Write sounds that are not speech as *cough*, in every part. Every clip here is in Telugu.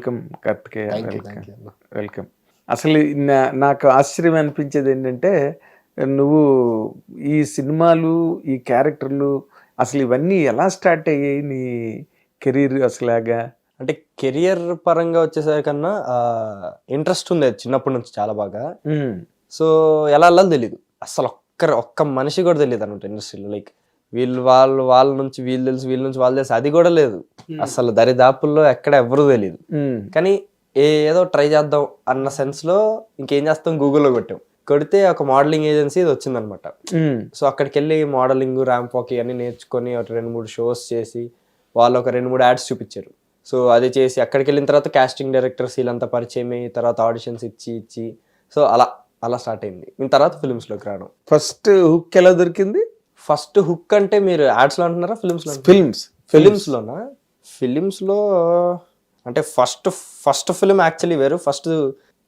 Welcome Karthikeya welcome. వెల్కమ్. అసలు నాకు ఆశ్చర్యం అనిపించేది ఏంటంటే నువ్వు ఈ సినిమాలు ఈ క్యారెక్టర్లు అసలు ఇవన్నీ ఎలా స్టార్ట్ అయ్యాయి నీ కెరీర్ అసలాగా? అంటే కెరియర్ పరంగా వచ్చేసరికన్నా ఇంట్రెస్ట్ ఉంది చిన్నప్పటి నుంచి చాలా బాగా. సో ఎలా వెళ్ళాలో తెలియదు అసలు ఒక్కరు ఒక్క మనిషి కూడా తెలియదు అనమాట ఇండస్ట్రీలో. లైక్ వీళ్ళు వాళ్ళు వాళ్ళ నుంచి వీళ్ళు తెలుసు వీళ్ళ నుంచి వాళ్ళు తెలుసు. అది కూడా లేదు. అసలు దరిదాపుల్లో ఎక్కడ ఎవరు తెలియదు కానీ ఏ- ఏదో ట్రై చేద్దాం అన్న సెన్స్లో ఇంకేం చేస్తాం? గూగుల్లో కొట్టాం. కొడితే ఒక మోడలింగ్ ఏజెన్సీ ఇది వచ్చిందనమాట. సో అక్కడికి వెళ్ళి మోడలింగ్ ర్యాంప్ వాక్ ఇవన్నీ నేర్చుకొని ఒక రెండు మూడు షోస్ చేసి వాళ్ళు ఒక రెండు మూడు యాడ్స్ చూపించారు. సో అది చేసి అక్కడికి వెళ్ళిన తర్వాత కాస్టింగ్ డైరెక్టర్స్ వీళ్ళంతా పరిచయం అయ్యి తర్వాత ఆడిషన్స్ ఇచ్చి ఇచ్చి. సో అలా అలా స్టార్ట్ అయింది. తర్వాత films లోకి రావడం. ఫస్ట్ హుక్ ఎలా దొరికింది? ఫస్ట్ హుక్ అంటే మీరు యాడ్స్లో అంటున్నారా ఫిల్మ్స్లో ఫిల్మ్స్. ఫిలిమ్స్ లోనా ఫిలిమ్స్లో అంటే ఫస్ట్ ఫస్ట్ ఫిలిం యాక్చువల్లీ వేరు ఫస్ట్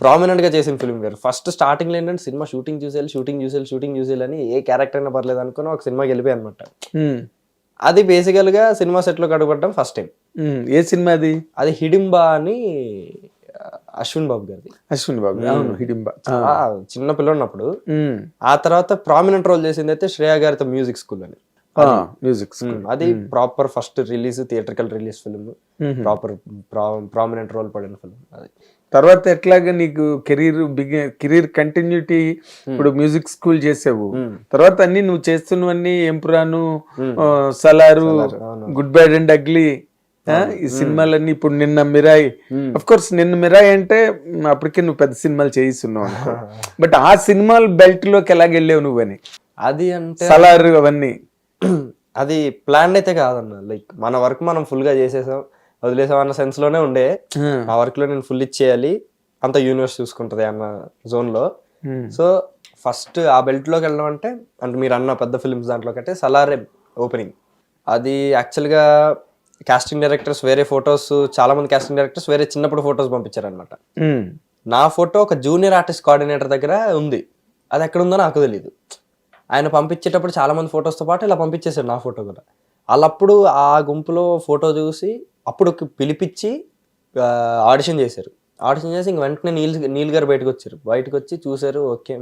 ప్రామినెంట్గా చేసిన ఫిలిం వేరు. ఫస్ట్ స్టార్టింగ్లో ఏంటంటే సినిమా షూటింగ్ చూసేయాలి షూటింగ్ చూసేయాలి షూటింగ్ చూసేయాలి అని ఏ క్యారెక్టర్ అయినా పర్లేదు అనుకుని ఒక సినిమాకి వెళ్ళిపోయి అనమాట అది బేసికల్గా సినిమా సెట్లో కడుగొట్టడం ఫస్ట్ టైం ఏ సినిమా అది? అది హిడింబా అని అశ్విన్ బాబు గారిది. అశ్విన్ బాబు అవును హిడింబా. చిన్న పిల్లన్నప్పుడు ఆ తర్వాత ప్రామినెంట్ రోల్ చేసింది అయితే శ్రేయా గారితో మ్యూజిక్ స్కూల్ అని. మ్యూజిక్ అది proper first release theatrical release film proper prominent role పడిన ఫిల్మ్ అది. తర్వాత ఎట్లాగా నీకు కెరీర్ బిగి కెరీర్ కంటిన్యూటీ ఇప్పుడు మ్యూజిక్ స్కూల్ చేసావు. తర్వాత అన్ని నువ్వు చేస్తున్నవన్నీ Empuraan Salaar. Good bad and ugly ఈ సినిమాలన్నీ ఇప్పుడు నిన్న మిరాయి. అఫ్ కోర్స్ నిన్న మిరాయి అంటే అప్పటికే నువ్వు పెద్ద సినిమాలు చేయిస్తున్నావు బట్ *laughs* ఆ సినిమాల బెల్ట్లోకి ఎలాగెళ్ళావు నువ్వని అది అంటే సలారు అవన్నీ. *clears throat* అది ప్లాన్ అయితే కాదన్న. లైక్ మన వర్క్ మనం ఫుల్గా చేసేసాం వదిలేసాం అన్న సెన్స్లోనే ఉండే. ఆ. వర్క్లో నేను ఫుల్ ఇచ్చేయాలి అంత యూనివర్స్ చూసుకుంటది అన్న జోన్లో. సో ఫస్ట్ ఆ బెల్ట్లోకి వెళ్ళడం అంటే అంటే మీరు అన్న పెద్ద ఫిల్మ్స్ దాంట్లో కంటే సలారే ఓపెనింగ్ అది యాక్చువల్గా కాస్టింగ్ డైరెక్టర్స్ వేరే ఫొటోస్ చాలా మంది కాస్టింగ్ డైరెక్టర్స్ వేరే చిన్నప్పుడు ఫొటోస్ పంపించారనమాట ఉమ్, నా ఫోటో ఒక జూనియర్ ఆర్టిస్ట్ కోఆర్డినేటర్ దగ్గర ఉంది. అది ఎక్కడ ఉందో నాకు తెలియదు ఆయన పంపించేటప్పుడు చాలా మంది photos తో పాటు ఇలా పంపించేశారు నా ఫోటో కూడా. వాళ్ళప్పుడు ఆ గుంపులో ఫోటో చూసి అప్పుడు పిలిపించి ఆడిషన్ చేశారు. ఆడిషన్ చేసి ఇంక వెంటనే నీల్ నీల్ గారు బయటకు వచ్చారు. బయటకు వచ్చి చూశారు ఓకే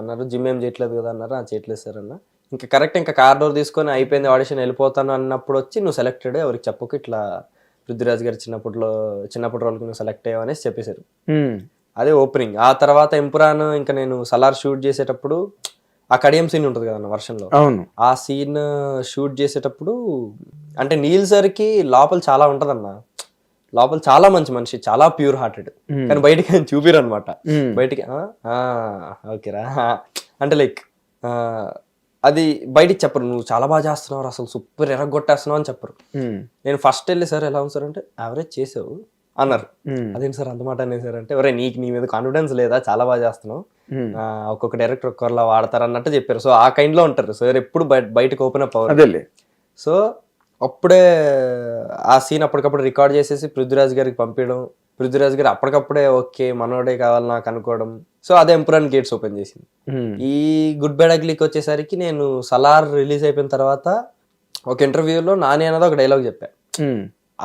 అన్నారు. జిమ్ ఏం చేయట్లేదు కదా అన్నారు. ఆ చేయట్లేదు సార్ అన్న. ఇంకా కరెక్ట్ ఇంకా కార్ డోర్ తీసుకొని అయిపోయింది ఆడిషన్ వెళ్ళిపోతాను అన్నప్పుడు వచ్చి నువ్వు సెలెక్టెడ్ ఎవరికి చెప్పకు ఇట్లా పృథ్వీరాజ్ గారు చిన్నప్పట్లో చిన్నప్పటి రోజుకి నువ్వు సెలెక్ట్ అయ్యావు అనేసి చెప్పేశారు. అదే ఓపెనింగ్ ఆ తర్వాత ఎంపురాన్ ఇంకా నేను సలార్ షూట్ చేసేటప్పుడు ఆ కడియం సీన్ ఉంటుంది కదా వర్షంలో? అవును. ఆ సీన్ షూట్ చేసేటప్పుడు అంటే నీల్ సార్కి లోపల చాలా ఉంటదన్న. లోపల చాలా మంచి మనిషి చాలా ప్యూర్ హార్టెడ్ కానీ బయటికి ఆయన చూపిరు అనమాట బయటికి ఓకేరా అంటే లైక్ అది బయటికి చెప్పరు. నువ్వు చాలా బాగా చేస్తున్నావు అసలు సూపర్ ఎరగొట్టేస్తున్నావు అని చెప్పరు. నేను ఫస్ట్ వెళ్ళి సార్ ఎలా ఉంది సార్? అంటే యావరేజ్ చేసావు అన్నారు. అదేంటి సార్ అంత మాట అనేది సార్ అంటే ఒరే నీకు నీ మీద కాన్ఫిడెన్స్ లేదా? చాలా బాగా చేస్తున్నావు. ఒక్కొక్క డైరెక్టర్ ఒక్కరిలా వాడతారు అన్నట్టు చెప్పారు. సో ఆ కైండ్లో ఉంటారు. సార్ ఎప్పుడు బయ- బయటకు ఓపెన్ అప్ అవ్వరు. అదేలే. సో అప్పుడే ఆ సీన్ అప్పటికప్పుడు రికార్డ్ చేసేసి పృథ్వీరాజ్ గారికి పంపించడం పృథ్వీరాజ్ గారు అప్పటికప్పుడే ఓకే మనోడే కావాలి నాకు అనుకోవడం. సో అదే ఎంపురాన్ గేట్స్ ఓపెన్ చేసింది. ఈ గుడ్ బై అగ్లీకి వచ్చేసరికి నేను సలార్ రిలీజ్ అయిపోయిన తర్వాత ఒక ఇంటర్వ్యూలో నాని అనేది ఒక డైలాగ్ చెప్పా.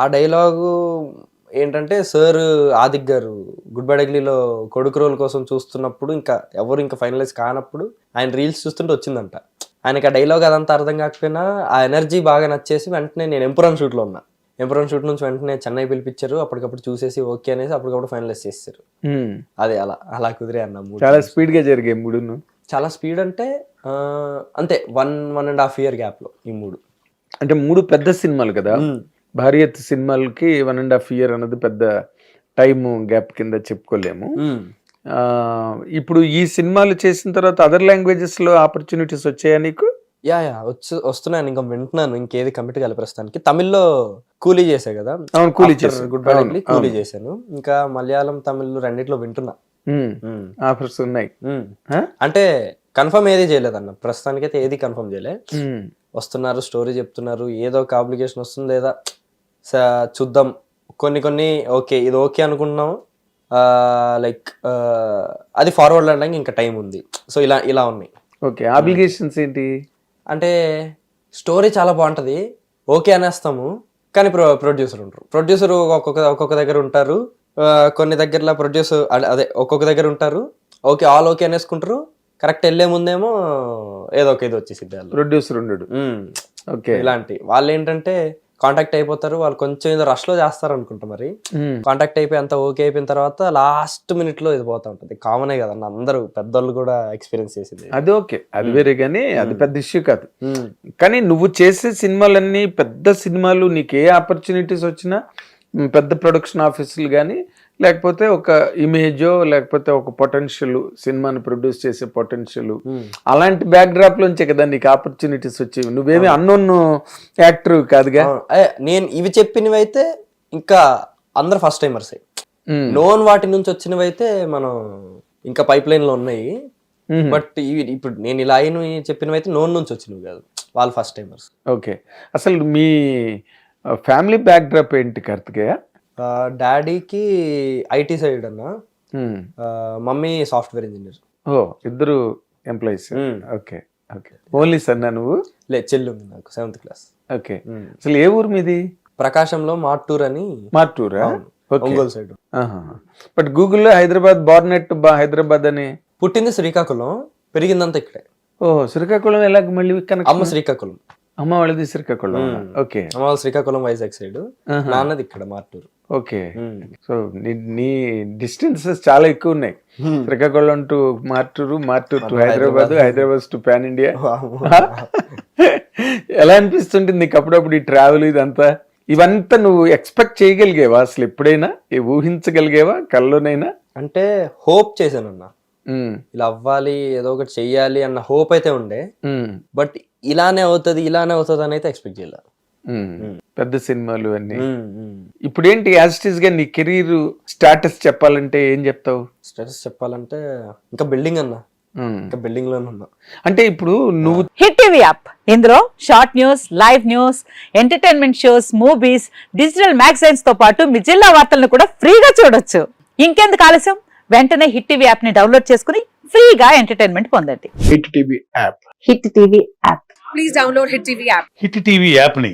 ఆ డైలాగు ఏంటంటే సార్ ఆదిక్ గారు గుడ్ బై అగ్లీలో కొడుకు రోల్ కోసం చూస్తున్నప్పుడు ఇంకా ఎవరు ఇంకా ఫైనలైజ్ కానప్పుడు ఆయన రీల్స్ చూస్తుంటే వచ్చిందంట. ఆయనకి ఆ డైలాగ్ అదంతా అర్థం కాకపోయినా ఆ ఎనర్జీ బాగా నచ్చేసి వెంటనే నేను ఎంపురాన్ షూట్లో ఉన్నా. ఎంపురాన్ షూట్ నుంచి వెంటనే చెన్నై పిలిపించారు. అప్పటికప్పుడు చూసేసి ఓకే అనేసి అప్పటికప్పుడు ఫైనలైజ్ చేస్తారు. అదే అలా అలా కుదిరే అన్న మూడు చాలా స్పీడ్గా జరిగాయి మూడును. చాలా స్పీడ్ అంటే అంతే one one and half year గ్యాప్లో ఈ మూడు. అంటే మూడు పెద్ద సినిమాలు కదా? భారీ ఎత్తు సినిమాలకి వన్ అండ్ హాఫ్ ఇయర్ అన్నది పెద్ద టైం గ్యాప్ కింద చెప్పుకోలేము. ఇప్పుడు ఈ సినిమాలు చేసిన తర్వాత అదర్ లాంగ్వేజెస్లో ఆపర్చునిటీస్ వచ్చాయా నీకు? యా యా వచ్చి వస్తున్నాను ఇంకా వింటున్నాను ఇంకేది కమిట్ కాలి ప్రస్తుతానికి. తమిళ్ళో కూలీ చేశా కదా? అవును కూలీ చేసావు. గుడ్ బై కూలీ చేశాను. ఇంకా మలయాళం తమిళ్ రెండిట్లో వింటున్నా. ఆఫర్స్ ఉన్నాయి? అంటే కన్ఫర్మ్ ఏది చేయలేదన్న ప్రస్తుతానికి అయితే ఏది కన్ఫర్మ్ చేయలే. వస్తున్నారు స్టోరీ చెప్తున్నారు ఏదో ఒక అప్లికేషన్ వస్తుంది లేదా? చూద్దాం. కొన్ని కొన్ని ఓకే ఇది ఓకే అనుకుంటున్నాం. లైక్ అది ఫార్వర్డ్ అనడానికి ఇంకా టైం ఉంది. సో ఇలా ఇలా ఉన్నాయి. ఓకే అప్లికేషన్స్ ఏంటి? అంటే స్టోరీ చాలా బాగుంటది. ఓకే అనేస్తాము. కానీ ప్రొ ప్రొడ్యూసర్ ఉంటారు ప్రొడ్యూసర్ ఒక్కొక్క ఒక్కొక్క దగ్గర ఉంటారు. కొన్ని దగ్గరలో ప్రొడ్యూసర్ అదే ఒక్కొక్క దగ్గర ఉంటారు. ఓకే ఆల్ ఓకే అనేసుకుంటారు. కరెక్ట్ వెళ్ళే ముందేమో ఏదో ఒక ఇది వచ్చేసిద్ది వాళ్ళు ప్రొడ్యూసర్ ఉండడు. ఓకే. ఇలాంటి. వాళ్ళు ఏంటంటే కాంటాక్ట్ అయిపోతారు. వాళ్ళు కొంచెం ఏదో రష్లో చేస్తారు అనుకుంటా మరి. కాంటాక్ట్ అయిపోయి అంత ఓకే అయిపోయిన తర్వాత లాస్ట్ మినిట్లో ఇది పోతా ఉంటది. కామనే కదా అందరూ పెద్దోళ్ళు కూడా ఎక్స్పీరియన్స్ చేసింది. అది ఓకే. అది వేరే కానీ అది పెద్ద ఇష్యూ కాదు. కానీ నువ్వు చేసే సినిమాలన్నీ పెద్ద సినిమాలు నీకు ఏ ఆపర్చునిటీస్ వచ్చినా పెద్ద ప్రొడక్షన్ ఆఫీసులు కానీ లేకపోతే ఒక ఇమేజో లేకపోతే ఒక పొటెన్షియల్ సినిమాని ప్రొడ్యూస్ చేసే పొటెన్షియల్. ఉమ్. అలాంటి బ్యాక్ లోంచే కదా నీకు ఆపర్చునిటీస్ వచ్చేవి. నువ్వేమి అన్నోన్ యాక్టర్ కాదుగా? నేను ఇవి చెప్పినవి అయితే ఇంకా అందరు ఫస్ట్ టైమర్సే. నోన్ వాటి నుంచి వచ్చినవి అయితే మనం ఇంకా పైప్ లైన్లో ఉన్నాయి. బట్ ఇవి ఇప్పుడు నేను ఇలా అయిన చెప్పినవి అయితే నోన్ నుంచి వచ్చినవి కాదు. వాళ్ళు ఫస్ట్ టైమర్స్ ఓకే అసలు మీ ఫ్యామిలీ బ్యాక్ డ్రాప్ ఏంటి కార్తికేయ? డాడీకి ఐటీ సైడ్ అన్న. Mummy software engineer. ఓ ఇద్దరు ఎంప్లాయీస్. Okay okay. ఓన్లీ సన్నా నువ్వు? లే చెల్లి ఉంది నాకు సెవెంత్ క్లాస్. ఓకే. అసలు ఏ ఊరు మీది? ప్రకాశంలో మార్టూర్ అని మార్టూరా? ఒంగోలు సైడ్. బట్ గూగుల్లో హైదరాబాద్ బార్నెట్ బా హైదరాబాద్ అని పుట్టింది శ్రీకాకుళం పెరిగిందంతా ఇక్కడే. ఓ శ్రీకాకుళం ఎలాగ మళ్ళీ అమ్మ శ్రీకాకుళం. అమ్మ వాళ్ళది శ్రీకాకుళం. ఓకే. అమ్మ వాళ్ళు శ్రీకాకుళం వైజాగ్ సైడ్. నాన్నది ఇక్కడ మార్టూర్. ఓకే. సో నీ డిస్టెన్సెస్ చాలా ఎక్కువ ఉన్నాయి Srikakulam to Martur Martur to Hyderabad Hyderabad. To pan India. *laughs* ఎలా అనిపిస్తుంటుంది నీకు అప్పుడప్పుడు ఈ ట్రావెల్ ఇదంతా? ఇవంతా నువ్వు ఎక్స్పెక్ట్ చేయగలిగేవా? అసలు ఎప్పుడైనా? ఊహించగలిగేవా? కల్లోనైనా? అంటే హోప్ చేశానన్న. ఉమ్, ఇలా అవ్వాలి ఏదో ఒకటి చెయ్యాలి అన్న హోప్ అయితే ఉండే. బట్ ఇలానే అవుతుంది ఇలానే అవుతుంది అని అయితే ఎక్స్పెక్ట్ చేయలే. ఉమ్. పెద్ద సినిమాలు అన్ని. ఇప్పుడు ఏంటి యాజిటీస్గా నీ కెరీర్ స్టాటస్ చెప్పాలంటే ఏం చెప్తావు? స్టేటస్ చెప్పాలంటే ఇంకా బిల్డింగ్ అన్న. ఇంకా బిల్డింగ్లోనే ఉన్నా. అంటే ఇప్పుడు నువ్వు హిట్ టీవీ యాప్ ఇందులో short news live news entertainment shows movies digital మ్యాగజైన్స్తో పాటు మీ జిల్లా వార్తలను కూడా ఫ్రీగా చూడొచ్చు. ఇంకెందుకు ఆలస్యం? వెంటనే హిట్ టీవీ యాప్ని డౌన్లోడ్ చేసుకుని ఫ్రీగా ఎంటర్టైన్మెంట్ పొందండి. Hit TV app hit TV app hit TV యాప్ని